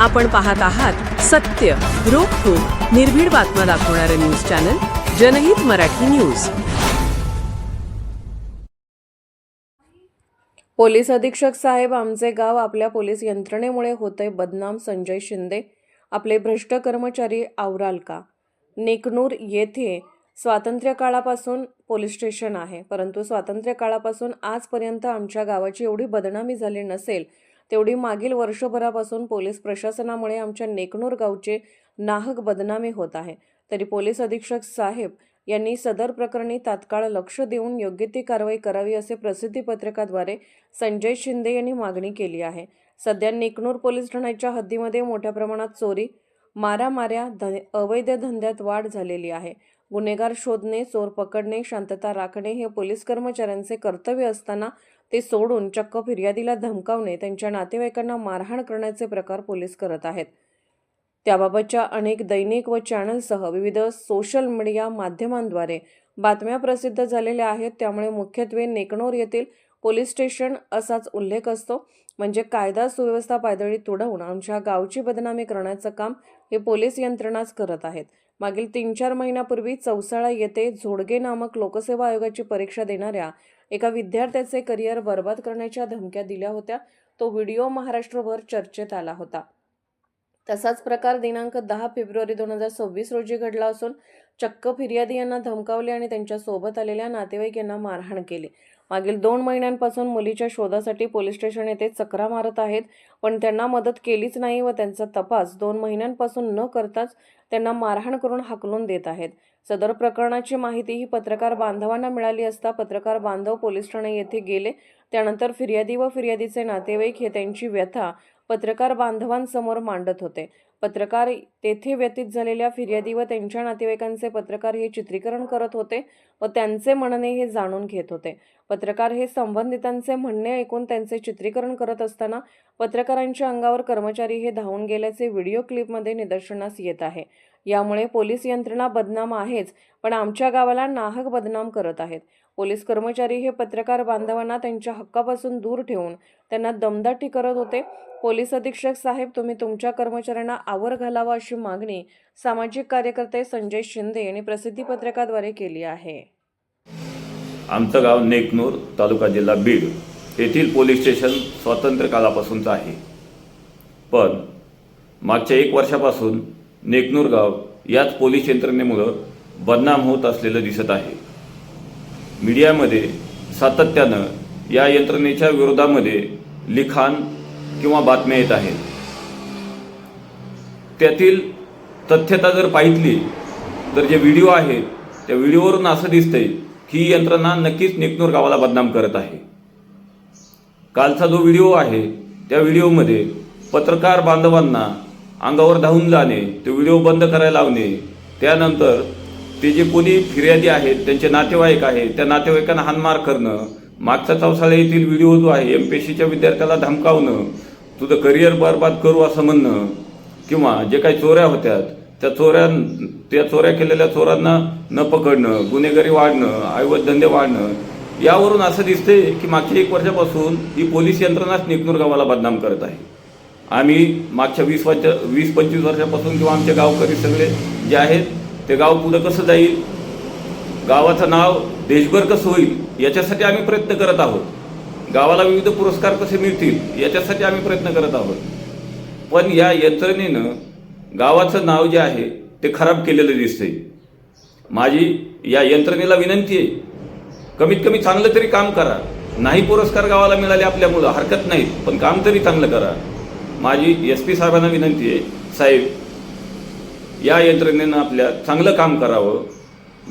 आपण पाहत आहात सत्य रोखोक निर्भीड बातम्या दाखवणारं न्यूज चॅनल जनहित मराठी न्यूज. पोलीस अधीक्षक साहेब आमचे गाव आपल्या पोलीस यंत्रणेमुळे होतंय बदनाम संजय शिंदे आपले भ्रष्ट कर्मचारी आवराल का नेकनूर येथे स्वातंत्र्य काळापासून पोलीस स्टेशन आहे परंतु स्वातंत्र्य काळापासून आजपर्यंत आमच्या गावाची एवढी बदनामी झाली नसेल तेवढी मागील वर्षभरापासून पोलीस प्रशासनामुळे आमच्या नेकनूर गावचे नाहक बदनामी होत आहे. तरी पोलीस अधीक्षक साहेब यांनी सदर प्रकरणी तात्काळ लक्ष देऊन योग्य ती कारवाई करावी असे प्रसिद्धी पत्रकाद्वारे संजय शिंदे यांनी मागणी केली आहे. सध्या नेकनूर पोलीस ठाण्याच्या हद्दीमध्ये मोठ्या प्रमाणात चोरी मारामाऱ्या ध अवैध धंद्यात वाढ झालेली आहे. गुन्हेगार शोधणे चोर पकडणे शांतता राखणे हे पोलीस कर्मचाऱ्यांचे कर्तव्य असताना ते सोडून चक्क फिर्यादीला धमकावणे त्यांच्या नातेवाईकांना मारहाण करण्याचे प्रकार पोलीस करत आहेत. त्याबाबतच्या अनेक दैनिक व चॅनलसह विविध सोशल मीडिया माध्यमांद्वारे बातम्या प्रसिद्ध झालेल्या आहेत. त्यामुळे मुख्यत्वे नेकनोर येथील पोलीस स्टेशन असाच उल्लेख असतो. म्हणजे कायदा सुव्यवस्था पायदळी तुडवून आमच्या गावची बदनामी करण्याचं काम हे पोलीस यंत्रणाच करत आहेत. मागील तीन चार महिन्यापूर्वी चौसाळा येथे झोडगे नामक लोकसेवा आयोगाची परीक्षा देणाऱ्या एका विद्यार्थ्याचे करिअर बर्बाद करण्याच्या धमक्या दिल्या होत्या. तो व्हिडिओ महाराष्ट्रभर चर्चेत आला होता. तसाच प्रकार दिनांक दहा फेब्रुवारी दोन हजार सव्वीस रोजी घडला असून चक्क फिर्यादी यांना धमकावले आणि त्यांच्यासोबत आलेल्या नातेवाईक यांना मारहाण केली. मागील दोन महिन्यांपासून मुलीच्या शोधासाठी पोलीस स्टेशन येथे चक्रा मारत आहेत पण त्यांना मदत केलीच नाही व त्यांचा तपास दोन महिन्यांपासून न करताच त्यांना मारहाण करून हाकलून देत आहेत. सदर प्रकरणाची माहिती ही पत्रकार बांधवांना मिळाली असता पत्रकार बांधव पोलीस ठाणे येथे गेले त्यानंतर फिर्यादी व फिर्यादीचे नातेवाईक हे त्यांची व्यथा पत्रकार बांधवांसमोर मांडत होते. पत्रकार तेथे व्यतीत झालेल्या फिर्यादी व त्यांच्या नातेवाईकांचे पत्रकार हे चित्रीकरण करत होते व त्यांचे म्हणणे हे जाणून घेत होते. पत्रकार हे संबंधितांचे म्हणणे ऐकून त्यांचे चित्रीकरण करत असताना पत्रकारांच्या अंगावर कर्मचारी हे धावून गेल्याचे व्हिडिओ क्लिपमध्ये निदर्शनास येत आहे. यामुळे पोलीस यंत्रणा बदनाम आहेच पण आमच्या गावाला नाहक बदनाम करत आहेत. पोलीस कर्मचारी हे पत्रकार बांधवांना त्यांच्या हक्कापासून दूर ठेवून त्यांना दमदाटी करत होते. पोलीस अधीक्षक साहेब तुम्ही तुमच्या कर्मचाऱ्यांना आवर घालावा अशी मागणी सामाजिक कार्यकर्ते संजय शिंदे यांनी प्रसिद्धी पत्रकाद्वारे केली आहे. आमचं गाव नेकनूर तालुका जिल्हा बीड येथील पोलीस स्टेशन स्वातंत्र्य कालापासूनचं आहे. पण मागच्या एक वर्षापासून नेकनूर गाव याच पोलीस यंत्रणेमुळं बदनाम होत असलेलं दिसत आहे. मीडियामध्ये सातत्यानं या यंत्रणेच्या विरोधामध्ये लिखाण किंवा बातम्या येत आहेत. त्यातील तथ्यता जर पाहितली तर जे व्हिडिओ आहेत त्या व्हिडिओवरून असं दिसतंय की ही यंत्रणा नक्कीच नेकनूर गावाला बदनाम करत आहे. कालचा जो व्हिडिओ आहे त्या व्हिडिओमध्ये पत्रकार बांधवांना अंगावर धावून जाणे ते व्हिडिओ बंद करायला लावणे. त्यानंतर ते जे कोणी फिर्यादी आहेत त्यांचे नातेवाईक आहेत त्या नातेवाईकांना हानमार करणं मागचा चौसाळा येथील व्हिडिओ जो आहे एम पी एस सीच्या विद्यार्थ्याला धमकावणं तुझं करिअर बरबाद करू असं म्हणणं किंवा जे काही चोऱ्या होत्या त्या चोऱ्या त्या चोऱ्या केलेल्या चोरांना न पकडणं गुन्हेगारी वाढणं ऐवत धंदे वाढणं यावरून असं दिसते की मागच्या एक वर्षापासून ही पोलीस यंत्रणाच निकनूर गावाला बदनाम करत आहे. आम्ही मागच्या वीस वर्ष वीस पंचवीस वर्षापासून किंवा आमचे गावकरी सगळे जे आहेत ते गाव पुढं कसं जाईल? गावाचं नाव देशभर कसं होईल? याच्यासाठी आम्ही प्रयत्न करत आहोत. गावाला विविध पुरस्कार कसे मिळतील? याच्यासाठी आम्ही प्रयत्न करत आहोत. पण या यंत्रणेनं गावाचं नाव जे आहे ते खराब केलेलं दिसते माझी या यंत्रणेला विनंती आहे कमीत कमी चांगलं तरी काम करा. नाही पुरस्कार गावाला मिळाले आपल्यामुळं हरकत नाही पण काम तरी चांगलं करा. माझी एस पी साहेबांना विनंती आहे साहेब या यंत्रणेनं आपल्या चांगलं काम करावं.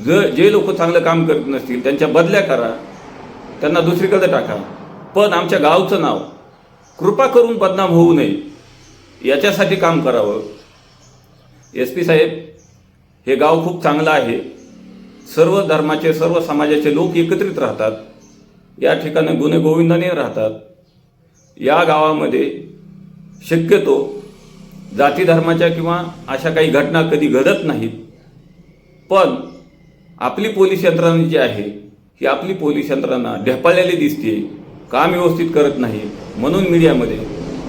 ज जे लोक चांगलं काम करत नसतील त्यांच्या बदल्या करा. त्यांना दुसरीकडे टाका. पण आमच्या गावचं नाव कृपा करून बदनाम होऊ नये. याच्यासाठी काम करावं. एस पी साहेब हे गाव खूप चांगलं आहे. सर्व धर्माचे सर्व समाजाचे लोक एकत्रित राहतात. या ठिकाणी गुन्हेगोविंदाने राहतात. या गावामध्ये शक्यतो जाती धर्माच्या किंवा अशा काही घटना कधी घडत नाहीत. पण आपली पोलीस यंत्रणा जी आहे ही आपली पोलीस यंत्रणा ढेपाळलेली दिसते काम व्यवस्थित करत नाही. म्हणून मीडियामध्ये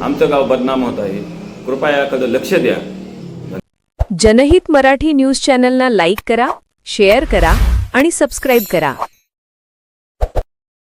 आमचं गाव बदनाम होत आहे. कृपया याकडे लक्ष द्या. जनहित मराठी न्यूज चॅनलना लाईक करा शेअर करा आणि सबस्क्राईब करा.